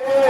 Oh!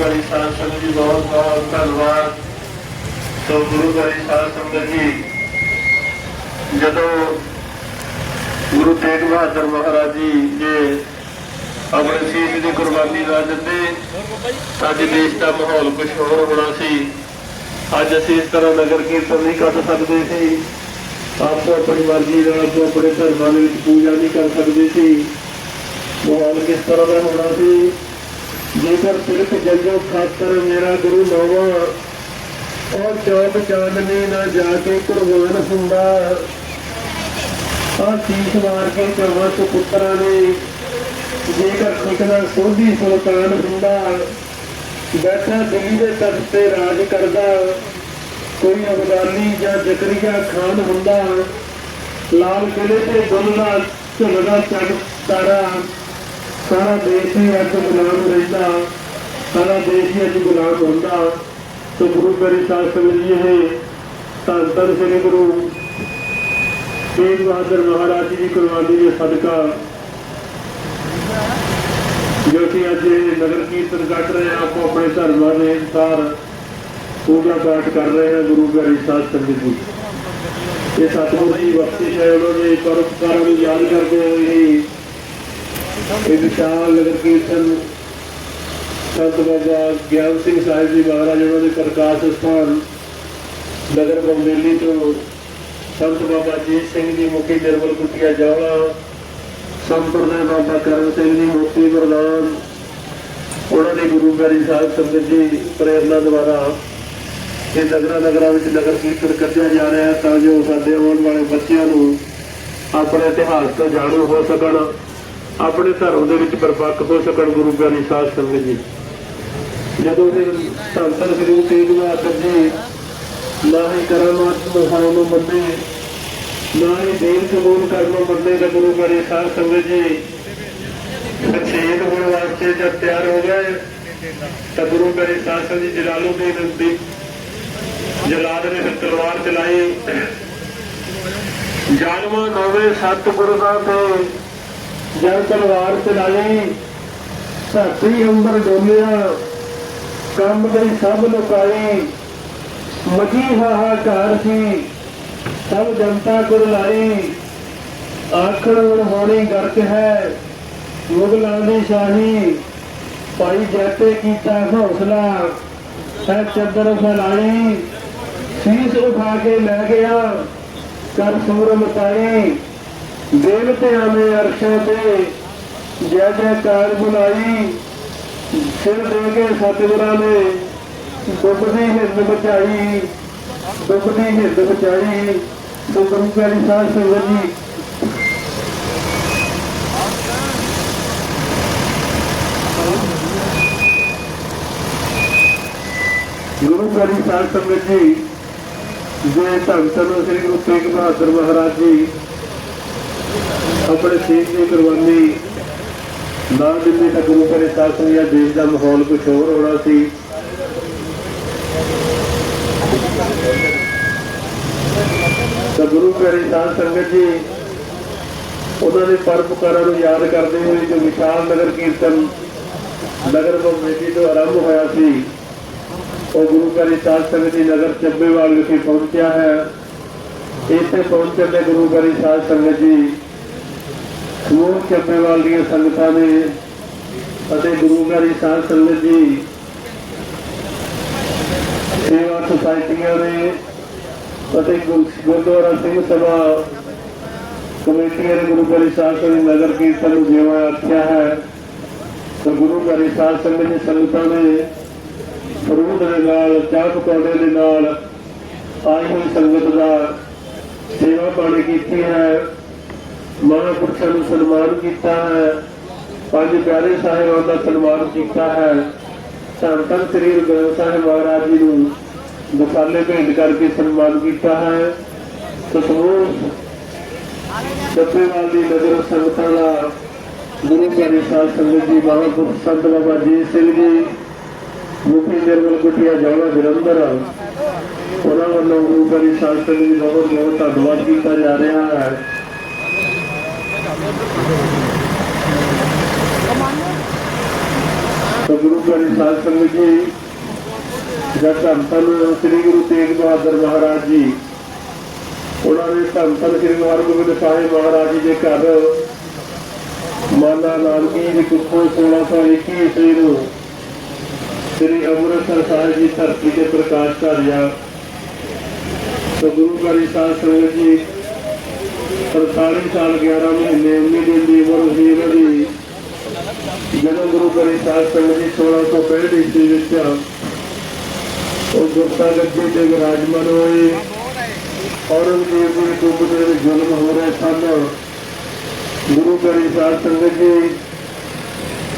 Guru Sahib ਸੰਗਤ ਜੀ, ਬਹੁਤ ਬਹੁਤ ਧੰਨਵਾਦ। ਸੋ ਗੁਰੂ ਗ੍ਰੰਥ ਸਾਹਿਬ ਸੰਗਤ ਜੀ, ਜਦੋਂ ਗੁਰੂ ਤੇਗ ਬਹਾਦਰ ਮਹਾਰਾਜ ਜੀ ਜੇ ਆਪਣੇ ਸੀਸ ਦੀ ਕੁਰਬਾਨੀ ਨਾ ਦਿੰਦੇ ਅੱਜ ਦੇਸ਼ ਦਾ ਮਾਹੌਲ ਕੁਝ ਹੋਰ ਹੋਣਾ ਸੀ। ਅੱਜ ਅਸੀਂ ਇਸ ਤਰ੍ਹਾਂ ਨਗਰ ਕੀਰਤਨ ਨਹੀਂ ਕਰ ਸਕਦੇ ਸੀ। ਆਪੋ ਆਪਣੀ ਮਰਜ਼ੀ ਨਾਲ, ਆਪੋ ਆਪਣੇ ਧਰਮਾਂ ਦੇ ਵਿੱਚ ਪੂਜਾ ਨਹੀਂ ਕਰ ਸਕਦੇ ਸੀ। ਮਾਹੌਲ ਕਿਸ ਤਰ੍ਹਾਂ ਦਾ ਹੋਣਾ ਸੀ? ਜੇਕਰ ਸਿਰਫ ਜੰਗੋ ਖਾਤਰ ਮੇਰਾ ਗੁਰੂ ਨੋਵਾ ਔਰ ਚੌਕ ਚਾਂਦਨੀ ਨਾ ਜਾ ਕੇ ਕੁਰਬਾਨ ਹੁੰਦਾ। ਆ ਸੀਸ ਮਾਰ ਕੇ ਕਰਵਾ ਪੁੱਤਰਾਂ ਨੇ ਜੇਕਰ ਖੁਦਾ ਸੋਧੀ ਸੁਲਤਾਨ ਹੁੰਦਾ, ਬੈਠਾ ਦਿੱਲੀ ਦੇ ਤਖਤ ਤੇ ਰਾਜ ਕਰਦਾ, ਕੋਈ ਅਬਦਾਲੀ ਜਾਂ ਜ਼ਕਰੀਆ ਖਾਨ ਹੁੰਦਾ, ਲਾਲ ਕਿਲੇ ਤੇ ਗੁਲ ਦਾ ਝੁਲਦਾ ਚੰਨ ਤਾਰਾ। ਸਾਰਾ ਦੇਸ਼ ਹੀ ਅੱਜ ਗੁਲਾਮ ਰਹਿੰਦਾ, ਸਾਰਾ ਦੇਸ਼ ਹੀ ਅੱਜ ਗੁਲਾਮ ਹੁੰਦਾ। ਤੋ ਗੁਰੂ ਗ੍ਰੰਥ ਸਾਹਿਬ ਜੀ ਸਮਝੀਏ ਧੰਨ ਧੰਨ ਸ੍ਰੀ ਗੁਰੂ ਤੇਗ ਬਹਾਦਰ ਮਹਾਰਾਜ ਜੀ ਦੀ ਕੁਰਬਾਨੀ ਦੇ ਸਦਕਾ ਜੋ ਕਿ ਅੱਜ ਨਗਰ ਕੀਰਤਨ ਕੱਢ ਰਹੇ ਆਪੋ ਆਪਣੇ ਧਰਮਾਂ ਦੇ ਅਨੁਸਾਰ ਪੂਜਾ ਪਾਠ ਕਰ ਰਹੇ ਹਾਂ ਗੁਰੂ ਘਰ ਸਾਧ ਸੰਗਤ ਜੀ ਇਹ ਸਤਿਗੁਰੂ ਦੀ ਬਖਸ਼ਿਸ਼ ਹੈ, ਉਹਨਾਂ ਦੇ ਪਰਉਪਕਾਰਾਂ ਨੂੰ ਯਾਦ ਕਰਦੇ ਹੋਏ ਇਹ ਵਿਸ਼ਾਲ ਨਗਰ ਕੀਰਤਨ ਸੰਤ ਬਾਬਾ ਗਿਆਨ ਸਿੰਘ ਸਾਹਿਬ ਜੀ ਮਹਾਰਾਜ ਉਹਨਾਂ ਦੇ ਪ੍ਰਕਾਸ਼ ਸਥਾਨ ਨਗਰ ਬੰਬੇਲੀ ਤੋਂ ਸੰਤ ਬਾਬਾ ਜੀਤ ਸਿੰਘ ਜੀ ਮੁਖੀ ਨਿਰਮਲ ਕੁਟੀਆ ਜੌਲਾ ਸੰਪਰਦਾਇ ਬਾਬਾ ਕਰਨ ਸਿੰਘ ਜੀ ਮੁਕਤੀ ਪ੍ਰਧਾਨ, ਉਹਨਾਂ ਦੇ ਗੁਰੂ ਗ੍ਰੰਥ ਸਾਹਿਬ ਸੰਗਤ ਜੀ ਪ੍ਰੇਰਨਾ ਦੁਆਰਾ ਇਹ ਨਗਰਾਂ ਨਗਰਾਂ ਵਿੱਚ ਨਗਰ ਕੀਰਤਨ ਕੱਢਿਆ ਜਾ ਰਿਹਾ ਤਾਂ ਜੋ ਸਾਡੇ ਆਉਣ ਵਾਲੇ ਬੱਚਿਆਂ ਨੂੰ ਆਪਣੇ ਇਤਿਹਾਸ ਤੋਂ ਜਾਣੂ ਹੋ ਸਕਣ। ਆਪਣੇ ਧਰਮ ਦੇ ਵਿੱਚ ਪਰਪੱਕ ਹੋ ਸਕਣ ਗੁਰੂ ਗ੍ਰੰਥ ਸਾਹਿਬ ਸੰਗਤ ਜੀ। ਜਦੋਂ ਫਿਰ ਧੰਨ ਧੰਨ ਸ੍ਰੀ ਗੁਰੂ ਤੇਗ ਬਹਾਦਰ ਜੀ ਨਾ ਹੀ ਕਰਮਾਤ ਨੂੰ ਮੰਨੇ, ਨਾ ਹੀ ਕਬੂਲ ਕਰਨ ਮੰਨੇ ਤਾਂ ਗੁਰੂ ਗ੍ਰੰਥ ਸਾਹਿਬ ਸੰਗਤ ਜੀ ਸ਼ਹੀਦ ਹੋਣ ਵਾਸਤੇ ਜਦ ਤਿਆਰ ਹੋ ਗਏ, ਤਾਂ ਗੁਰੂ ਗ੍ਰੰਥ ਸਾਹਿਬ ਸੰਗਤ ਜੀ ਜਲਾਲੁਦੀਨ ਦੀ ਜਲਾਦ ਨੇ ਫਿਰ ਤਲਵਾਰ ਚਲਾਈ। ਜਾਲਮਾ ਨੋਵੇ ਸਤ ਦਾ ਤੇ ਜਦ ਤਲਵਾਰ ਚਲਾਈ। ਧਰਤੀ ਅੰਬਰ ਡੋਲਿਆ। ਕੰਮ ਗਈ ਸਭ ਲੁਕਾਈ। ਮਜੀ ਹਾਹਾਕਾਰ ਸੀ। ਸਭ ਜਨਤਾ ਕੁਰ ਲਾਈ। ਆਖਣ ਹੁਣ ਹੋਣੀ ਗਰਕ ਹੈ। ਮੁਗਲਾਂ ਦੀ ਸ਼ਾਹੀ। ਭਾਈ ਜੈਤੇ ਕੀਤਾ ਹੌਸਲਾ ਹੈ ਚੰਦਰ ਫੈਲਾਈ। ਸੀਸ ਉਠਾ ਕੇ ਲੈ ਗਿਆ। ਕਰ ਸੂਰ ਮਤਾਈ ਦੇਵਤਿਆਂ ਨੇ ਅਰਸ਼ਾਂ ਤੇ ਜੈ ਜੈਕਾਰ ਬੁਲਾਈ, ਸਿਰ ਦੇ ਕੇ ਸਤਿਗੁਰਾਂ ਨੇ ਡੁੱਬਦੀ ਹਿਰਦ ਬਚਾਈ ਡੁੱਬਦੀ ਹਿਰਦ ਬਚਾਈ ਸੋ ਗੁਰੂ ਪਿਆਰੀ ਸਾਹਿਬ ਸੰਗਤ ਜੀ। ਗੁਰੂ ਪਿਆਰੀ ਸਾਧ ਸੰਗਤ ਜੀ ਜੇ ਧੰਨ ਧੰਨ ਸ੍ਰੀ ਗੁਰੂ ਤੇਗ ਬਹਾਦਰ ਮਹਾਰਾਜ ਜੀ ਆਪਣੇ ਸੀਖ ਦੀ ਕੁਰਬਾਨੀ ਨਾ ਦਿੰਦੇ ਤਾਂ ਗੁਰੂ ਘਰੇ ਸਾਧ ਸੰਗਤ ਦੇਸ਼ ਦਾ ਮਾਹੌਲ ਕੁਝ ਹੋਰ ਹੋਣਾ ਸੀ। ਤਾਂ ਗੁਰੂ ਘਰੇ ਸਾਧ ਸੰਗਤ ਜੀ, ਉਹਨਾਂ ਦੇ ਪਰਪਕਾਰਾਂ ਨੂੰ ਯਾਦ ਕਰਦੇ ਹੋਏ ਜੋ ਵਿਸ਼ਾਲ ਨਗਰ ਕੀਰਤਨ, ਨਗਰ ਕਮੇਟੀ ਤੋਂ ਆਰੰਭ ਹੋਇਆ ਸੀ, ਉਹ ਗੁਰੂ ਘਰੇ ਸਾਧ ਸੰਗਤ ਜੀ ਨਗਰ ਚੱਬੇਵਾਲ ਵਿਖੇ ਪਹੁੰਚਿਆ ਹੈ। ਇੱਥੇ ਪਹੁੰਚਣ ਦੇ ਗੁਰੂ ਪਿਆਰੇ ਸਾਧ ਸੰਗਤ ਜੀ ਸਮੂਹ ਚੱਬੇਵਾਲ ਦੀਆਂ ਸੰਗਤਾਂ ਨੇ ਅਤੇ ਗੁਰੂ ਪਿਆਰੇ ਸਾਹਿਬ ਸੰਗਤ ਜੀ, ਸੇਵਾ ਸੁਸਾਇਟੀਆਂ ਨੇ ਅਤੇ ਗੁਰਦੁਆਰਾ ਸਿੰਘ ਸਭਾ ਕਮੇਟੀਆਂ ਨੇ ਗੁਰੂ ਘਰੀ ਸਾਹਿਬ ਸੰਗਤ ਨਗਰ ਕੀਰਤਨ ਨੂੰ ਜਿਵੇਂ ਆਖਿਆ ਹੈ, ਤਾਂ ਗੁਰੂ ਘਰੀ ਸਾਹਿਬ ਸੰਗਤ ਦੀ ਸੰਗਤਾਂ ਨੇ ਫਰੂਦ ਦੇ ਨਾਲ, ਚਾਹ ਪਕੌੜੇ ਦੇ ਨਾਲ ਆਈ ਹੋਈ ਸੰਗਤ ਦਾ ਸੇਵਾ ਪਾਣੀ ਕੀਤੀ ਹੈ। ਮਹਾਂਪੁਰਸ਼ਾਂ ਨੂੰ ਸਨਮਾਨ ਕੀਤਾ ਹੈ। ਪੰਜ ਪਿਆਰੇ ਸਾਹਿਬਾਨ ਦਾ ਸਨਮਾਨ ਕੀਤਾ ਹੈ। ਧੰਨ ਧੰਨ ਸ੍ਰੀ ਗੁਰੂ ਗ੍ਰੰਥ ਸਾਹਿਬ ਮਹਾਰਾਜ ਜੀ ਨੂੰ ਮਸਾਲੇ ਭੇਂਟ ਕਰਕੇ ਸਨਮਾਨ ਕੀਤਾ ਹੈ। ਸੋ ਸਮੂਹ ਦੀ ਨਜ਼ਰ ਸੰਗਤਾਂ ਦਾ ਗੁਰੂ ਪਿਆਰੇ ਸਾਹਿਬ ਸੰਗਤ ਜੀ ਮਹਾਂਪੁਰਸ਼ ਸੰਤ ਬਾਬਾ ਜੀ ਸਿੰਘ ਜੀ, ਮੁਖੀ ਨਿਰਮਲ ਕੁਟੀਆ ਜੌਲਾ ਜਲੰਧਰ। ਉਹਨਾਂ ਵੱਲੋਂ ਗੁਰੂ ਪਿਆਰੇ ਸਾਹਿਬ ਸੰਗਤ ਜੀ ਬਹੁਤ ਬਹੁਤ ਧੰਨਵਾਦ ਕੀਤਾ ਜਾ ਰਿਹਾ ਹੈ। ਗੁਰੂ ਪਿਆਰੇ ਸਾਧ ਸੰਗਤ ਜੀ ਜਦ ਧੰਨ ਧੰਨ ਸ੍ਰੀ ਗੁਰੂ ਤੇਗ ਬਹਾਦਰ ਮਹਾਰਾਜ ਜੀ, ਉਹਨਾਂ ਨੇ ਧੰਨ ਧੰਨ ਸ੍ਰੀ ਗੁਰੂ ਸਾਹਿਬ ਮਹਾਰਾਜ ਜੀ ਦੇ ਘਰ ਮਾਲਾ ਨਾਨਕੀ ਦੀ ਕੁੱਖੋਂ 1621 ਈਸਵੀ ਨੂੰ ਸ੍ਰੀ ਅੰਮ੍ਰਿਤਸਰ ਸਾਹਿਬ ਜੀ ਧਰਤੀ ਤੇ ਪ੍ਰਕਾਸ਼ ਧਾਰਿਆ ਤਾਂ ਗੁਰੂ ਘਰੀ ਸਾਧ ਸੰਗਤ ਜੀ 47 ਸਾਲ 11 ਮਹੀਨੇ 19 ਦਿਨ ਦੀ ਉਮਰ ਸੀ ਇਹਨਾਂ ਦੀ ਜਦੋਂ ਗੁਰੂ ਘਰੀ ਸਾਧ ਸੰਗਤ ਜੀ 1665 ਈਸਵੀ ਵਿੱਚ ਉਹ ਗੁਰਤਾ ਗੱਦੀ ਤੇ ਵਿਰਾਜਮਾਨ ਹੋਏ। ਔਰੰਗਜ਼ੇਬ ਦੇ ਕੁੱਬ ਦੇ ਵਿੱਚ ਜ਼ੁਲਮ ਹੋ ਰਹੇ ਸਨ। ਗੁਰੂ ਘਰੀ ਸਾਧ ਸੰਗਤ ਜੀ,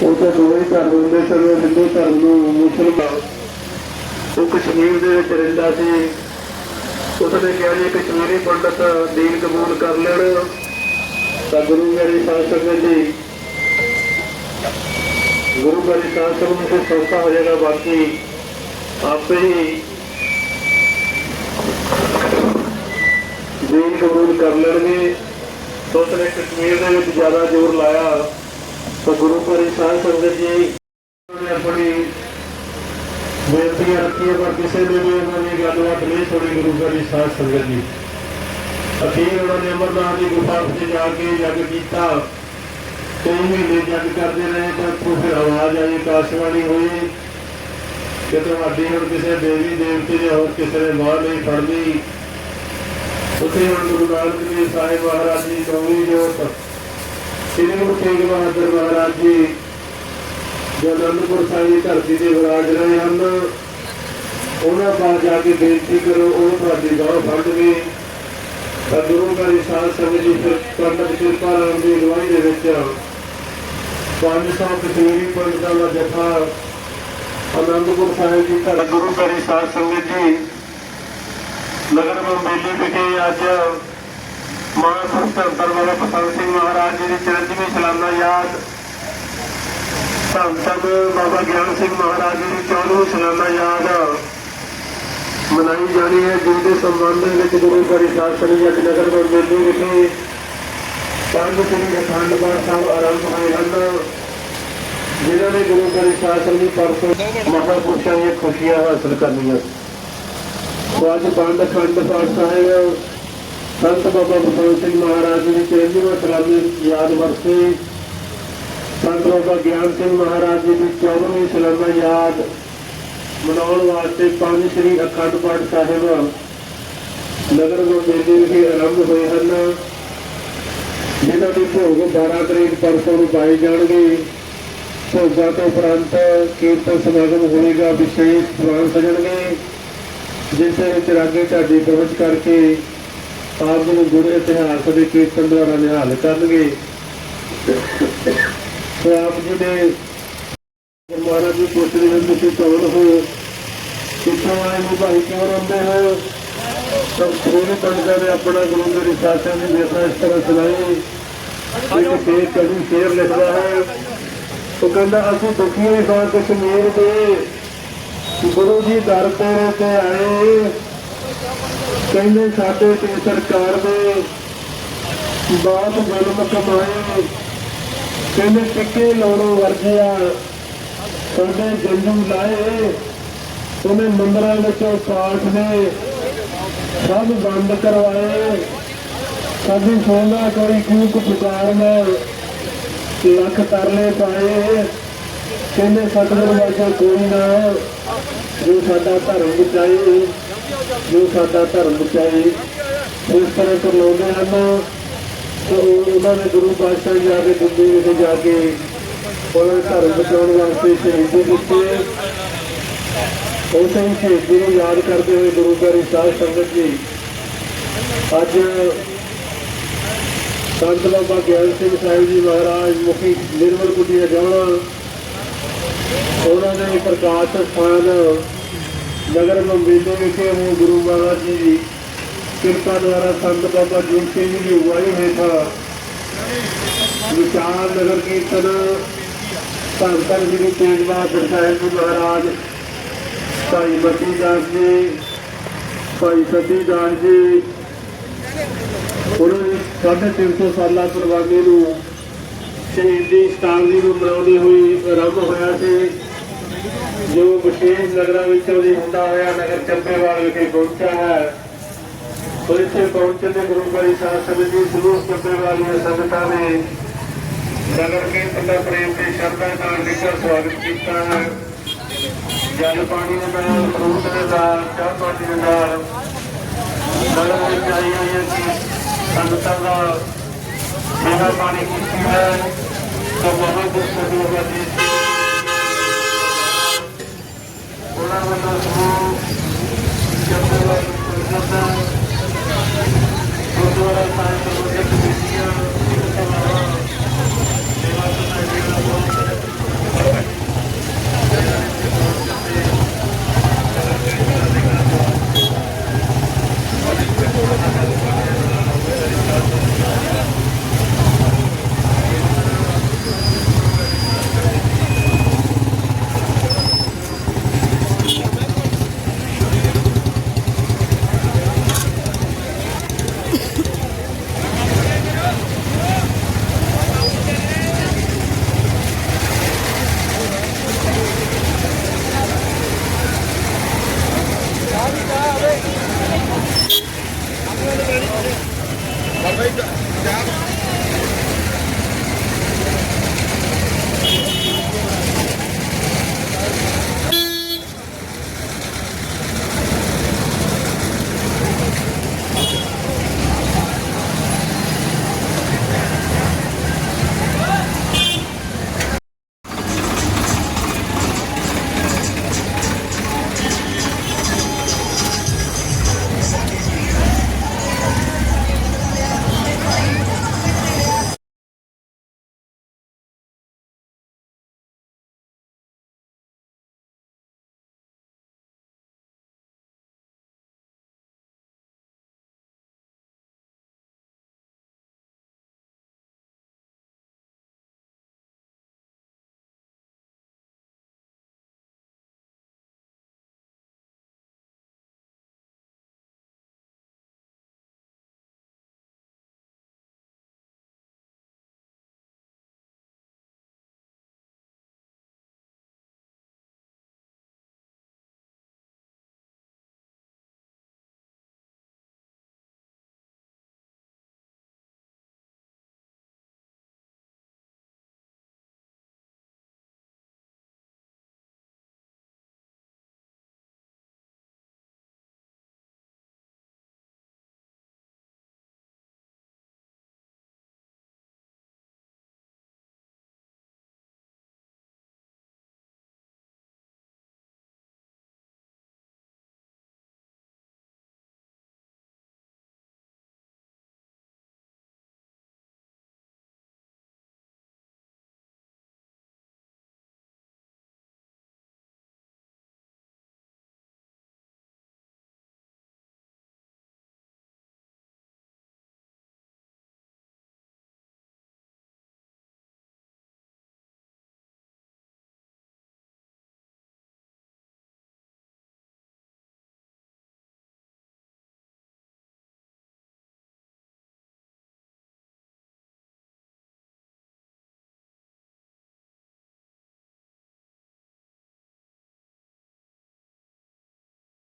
ਉਹ ਤਾਂ ਦੋਵੇਂ ਧਰਮ ਹੁੰਦੇ ਸਨ ਹਿੰਦੂ ਧਰਮ ਨੂੰ ਮੁਸਲਮਾਨ। ਉਹ ਕਸ਼ਮੀਰ ਦੇ ਵਿੱਚ ਰਹਿੰਦਾ ਸੀ। ਉਸਨੇ ਕਿਹਾ ਜੀ ਕਸ਼ਮੀਰੀ ਪੰਡਤ ਦੀਨ ਕਬੂਲ ਕਰ ਲੈਣ। ਤਾਂ ਗੁਰੂ ਘਰੀ ਸਾਧ ਸੰਗਤ ਜੀ, ਗੁਰੂ ਘਰੀ ਸਾਧ ਸੰਗਤ ਨੂੰ ਸੌਖਾ ਹੋ ਜਾਏਗਾ, ਬਾਕੀ ਆਪੇ ਹੀ ਜ਼ਮੀਨ ਕਬੂਲ ਕਰ ਲੈਣਗੇ। ਉਸਨੇ ਕਸ਼ਮੀਰ ਦੇ ਵਿੱਚ ਜ਼ਿਆਦਾ ਜ਼ੋਰ ਲਾਇਆ। ਤਾਂ ਗੁਰੂ ਘਰ ਸਾਧ ਸੰਗਤ ਜੀ ਨੇ ਆਪਣੀ ਬੇਨਤੀਆਂ ਰੱਖੀਆਂ ਪਰ ਕਿਸੇ ਨੇ ਵੀ ਉਹਨਾਂ ਦੀ ਗੱਲਬਾਤ ਨਹੀਂ ਸੁਣੀ, ਗੁਰੂ ਘਰ ਸਾਧ ਸੰਗਤ ਜੀ ਅਖੀਰ ਉਹਨਾਂ ਨੇ ਅਮਰਨਾਥ ਦੀ ਗੁਫਾ ਵਿੱਚ ਜਾ ਕੇ ਜਗ ਕੀਤਾ। ਕਈ ਮਹੀਨੇ ਜਗ ਕਰਦੇ ਰਹੇ, ਤਾਂ ਉੱਥੋਂ ਆਵਾਜ਼ ਆਈ, ਆਕਾਸ਼ਵਾਣੀ ਹੋਈ। ਕਿ ਤੁਹਾਡੀ ਹੁਣ ਕਿਸੇ ਦੇਵੀ, ਦੇਵਤੇ ਨੇ ਹੋਰ ਕਿਸੇ ਨੇ ਬਾਹ ਨਹੀਂ ਫੜਨੀ। ਉੱਥੇ ਹੁਣ ਗੁਰੂ ਨਾਨਕ ਦੇਵ ਸਾਹਿਬ ਮਹਾਰਾਜ ਜੀ ਨੌਵੀਂ ਜੋਤ। ਸ੍ਰੀ ਗੁਰੂ ਤੇਗ ਬਹਾਦਰ ਮਹਾਰਾਜ ਜੀ ਜੋ ਅਨੰਦਪੁਰ ਸਾਹਿਬ ਧਰਤੀ ਦੇ ਵਿਰਾਜ ਰਹੇ ਹਨ। ਉਹਨਾਂ ਪਾਸ ਜਾ ਕੇ ਬੇਨਤੀ ਕਰੋ, ਉਹ ਤੁਹਾਡੀ ਬਾਹ ਫੜਨਗੇ ਤਾਂ ਗੁਰੂ ਘਰ ਸਾਧ ਸੰਗਤ ਜੀ ਪੰਡਤ ਕਿਰਪਾ ਰਾਮ ਦੀ ਅਗਵਾਈ ਦੇ ਵਿੱਚ 500 ਕਸ਼ਮੀਰੀ ਪੰਡਤਾਂ ਦਾ ਜਥਾ ਅਨੰਦਪੁਰ ਸਾਹਿਬ ਜੀ ਧਰਤੀ ਗੁਰੂ ਘਰ ਸਾਧ ਸੰਗਤ ਜੀ ਨਗਰ ਮੇਲੇ ਵਿਖੇ ਅੱਜ ਮਾਨ ਧੰਨ ਵਾਲਾ ਪਸੰਦ ਸਿੰਘ ਮਹਾਰਾਜ ਜੀ ਦੀ ਚਰਨਜੀਵੀ ਸਾਲਾਨਾ ਯਾਦ ਧੰਨ ਧੰਨ ਬਾਬਾ ਗਿਆਨ ਸਿੰਘ ਮਹਾਰਾਜ ਜੀ ਦੀ 14ਵੀਂ ਸਾਲਾਨਾ ਯਾਦ। ਮਨਾਈ ਜਾਣੀ ਹੈ ਜਿਸ ਦੇ ਸੰਬੰਧ ਵਿੱਚ ਗੁਰੂ ਘਰ ਸ਼੍ਰੀ ਸੰਗਤ ਅੱਜ ਨਗਰ ਮੇਲੇ ਵਿਖੇ ਪੰਜ ਸ੍ਰੀ ਅਖੰਡ ਪਾਠ ਸਾਹਿਬ ਆਰੰਭ ਹੋਏ ਹਨ। ਜਿਨ੍ਹਾਂ ਨੇ ਗੁਰੂ ਘਰ ਦੀ ਸੰਗਤ ਪਰਸੋਂ ਮਹਾਂਪੁਰਸ਼ਾਂ ਦੀਆਂ ਖੁਸ਼ੀਆਂ ਹਾਸਲ ਕਰਨੀਆਂ। ਸੋ ਅੱਜ ਪੰਜ ਅਖੰਡ ਪਾਠ ਸਾਹਿਬ ਸੰਤ ਬਾਬਾ ਬਸੰਤ ਸਿੰਘ ਮਹਾਰਾਜ ਜੀ ਦੀ ਚਰਨਜੀਵਾ ਸਲਾਮੀ ਯਾਦ ਵਰਸੇ ਸੰਤ ਬਾਬਾ ਗਿਆਨ ਸਿੰਘ ਮਹਾਰਾਜ ਜੀ ਦੀ 14ਵੀਂ ਸਾਲਾਨਾ ਯਾਦ ਮਨਾਉਣ ਵਾਸਤੇ ਪੰਜ ਸ੍ਰੀ ਅਖੰਡ ਪਾਠ ਸਾਹਿਬ ਨਗਰ ਗੋਬਿੰਦੇ ਵਿਖੇ ਆਰੰਭ ਹੋਏ ਹਨ। ਜਿਨ੍ਹਾਂ ਦੀ ਭੋਗ 12 ਤਰੀਕ ਪਰਸੋਂ ਨੂੰ ਪਾਏ ਜਾਣਗੇ। ਭੋਗਾਂ ਤੋਂ ਉਪਰੰਤ ਕੀਰਤਨ ਸਮਾਗਮ ਹੋਏਗਾ ਵਿਸ਼ੇਸ਼ ਪ੍ਰੋਗਰਾਮ ਸਜਣਗੇ, ਜਿਸ ਵਿੱਚ ਰਾਗੇ ਢਾਡੀ ਪਹੁੰਚ ਕਰਕੇ ਆਪ ਨੂੰ ਗੁਰੂ ਇਤਿਹਾਸ ਦੇ ਕੀਰਤਨ ਦੁਆਰਾ ਨਿਹਾਲ ਕਰਨਗੇ। ਸੋ ਆਪ ਜੀ ਦੇ ਮਹਾਰਾਜ ਜੀ ਪੁੱਛਦੇ ਹਨ ਤੁਸੀਂ ਕੌਣ ਹੋ ਕਿੱਥੋਂ ਆਏ ਹੋ ਭਾਈ ਕਿਉਂ ਰਹਿੰਦੇ ਹੋ? ਤਾਂ ਸ੍ਰੀ ਪੰਡਤਾਂ ਨੇ ਆਪਣਾ ਗੁਰੂ ਦੇ ਸ਼ਾਸਨ ਦੀ ਵਿਆਖਿਆ ਇਸ ਤਰ੍ਹਾਂ ਸੁਣਾਈ। ਇੱਕ ਸ਼ੇਰ ਕਵੀ ਸ਼ੇਰ ਲਿਖਦਾ ਹੈ। ਉਹ ਕਹਿੰਦਾ, ਅਸੀਂ ਦੁਖੀ ਹਾਂ ਕਸ਼ਮੀਰ ਦੇ। ਗੁਰੂ ਜੀ ਦਰ ਤੇਰੇ ਤੇ ਆਏ। ਕਹਿੰਦੇ, ਸਾਡੇ ਤੇ ਸਰਕਾਰ ਦੇ ਬਾਤ ਜ਼ੁਲਮ ਕਮਾਏ। ਕਹਿੰਦੇ ਟਿੱਕੇ ਲਾਉਣੋਂ ਵਰਜਿਆ ਸਾਡੇ ਜੰਦੂ ਲਾਏ। ਉਹਨੇ ਮੰਦਰਾਂ ਵਿੱਚੋਂ ਪਾਠ ਨੇ ਸਭ ਬੰਦ ਕਰਵਾਏ। ਸਾਡੀ ਸੋਨਾ ਕੋਈ ਕੂਕ ਪੁਕਾਰ ਮੈਂ ਲੱਖ ਤਰਲੇ ਪਾਏ। ਕਹਿੰਦੇ ਸਤਿਗੁਰੂ ਵਰਗਾ ਕੋਈ ਨਾ, ਜੋ ਸਾਡਾ ਧਰਮ ਬਚਾਏ, ਜੋ ਸਾਡਾ ਧਰਮ ਬਚਾਏ, ਇਸ ਤਰ੍ਹਾਂ ਕਰ ਕਰਲਾਉਂਦੇ ਹਨ। ਸੋ ਉਹਨਾਂ ਨੇ ਗੁਰੂ ਪਾਤਸ਼ਾਹ ਜੀ ਜਾ ਕੇ ਦਿੱਲੀ ਵਿੱਚ ਜਾ ਕੇ ਉਹਨਾਂ ਦੇ ਧਰਮ ਬਚਾਉਣ ਵਾਸਤੇ ਸ਼ਹੀਦੀ ਦਿੱਤੀ ਉਸੇ ਹੀ ਸ਼ਹੀਦੀ ਨੂੰ ਯਾਦ ਕਰਦੇ ਹੋਏ ਗੁਰੂ ਘਰ ਸਾਹਿਬ ਸੰਗਤ ਜੀ, ਅੱਜ ਸੰਤ ਬਾਬਾ ਗਿਆਨ ਸਿੰਘ ਸਾਹਿਬ ਜੀ ਮਹਾਰਾਜ ਮੁਖੀ ਨਿਰਮਲ ਕੁਟੀਆ ਜਾਣਾ, ਉਹਨਾਂ ਦੇ ਪ੍ਰਕਾਸ਼ ਸਥਾਨ ਨਗਰ ਮੰਬੀਲੇ ਵਿਖੇ ਉਹ ਗੁਰੂ ਮਹਾਰਾਜ ਜੀ ਦੀ ਕਿਰਪਾ ਦੁਆਰਾ ਸੰਤ ਬਾਬਾ ਜੀਤ ਸਿੰਘ ਜੀ ਦੀ ਅਗਵਾਈ ਹੇਠ ਵਿਚਾਰ ਨਗਰ ਕੀਰਤਨ ਧੰਨ ਧੰਨ ਜੀ ਤੇਜ ਬਹਾਦਰ ਸਾਹਿਬ ਜੀ ਮਹਾਰਾਜ। ਭਾਈ ਮਤੀ ਦਾਸ ਜੀ, ਭਾਈ ਸਤੀ ਦਾਸ ਜੀ, ਉਹਨਾਂ ਨੇ ਸਾਢੇ ਤਿੰਨ ਸੌ ਸਾਲਾ ਕੁਰਬਾਨੀ ਨੂੰ ਸ਼ਹੀਦੀ ਸਤਾਵਲੀ ਨੂੰ ਮਨਾਉਂਦੇ ਹੋਏ ਆਰੰਭ ਹੋਇਆ ਸੀ। ਜੋ ਵਿਸ਼ੇਸ਼ ਨਗਰਾਂ ਵਿੱਚੋਂ ਦੀ ਹੁੰਦਾ ਹੋਇਆ, ਨਗਰ ਚੱਬੇਵਾਲ ਵਿਖੇ ਪਹੁੰਚਿਆ ਹੈ। ਸੋ ਇੱਥੇ ਪਹੁੰਚਣ ਦੇ ਗੁਰੂ ਗ੍ਰੰਥ ਸਾਹਿਬ ਸੰਗਤ ਜੀ ਸਰੂਪ ਚੱਬੇਵਾਲ ਦੀਆਂ ਸੰਗਤਾਂ ਨੇ ਨਗਰ ਕੀਰਤਨ ਦਾ ਪ੍ਰੇਮ ਤੇ ਸ਼ਰਧਾ ਨਾਲ ਨਿੱਘਾ ਸਵਾਗਤ ਕੀਤਾ ਹੈ ਜਲ ਪਾਣੀ ਦੇ ਨਾਲ ਫਰੂਟ ਦੇ ਨਾਲ ਚਾਹ ਪਾਣੀ ਦੇ ਨਾਲ ਨਗਰ ਵਿੱਚ ਆਈ ਹੋਈ ਹੈ ਸੰਗਤਾਂ ਦਾ ਸੇਵਾ ਪਾਣੀ ਕੀਤੀ ਹੈ ਤਾਂ ਬਹੁਤ ਬਹੁਤ ਸਤਿਕਾਰ ਜੀ ਉਹਨਾਂ ਵੱਲੋਂ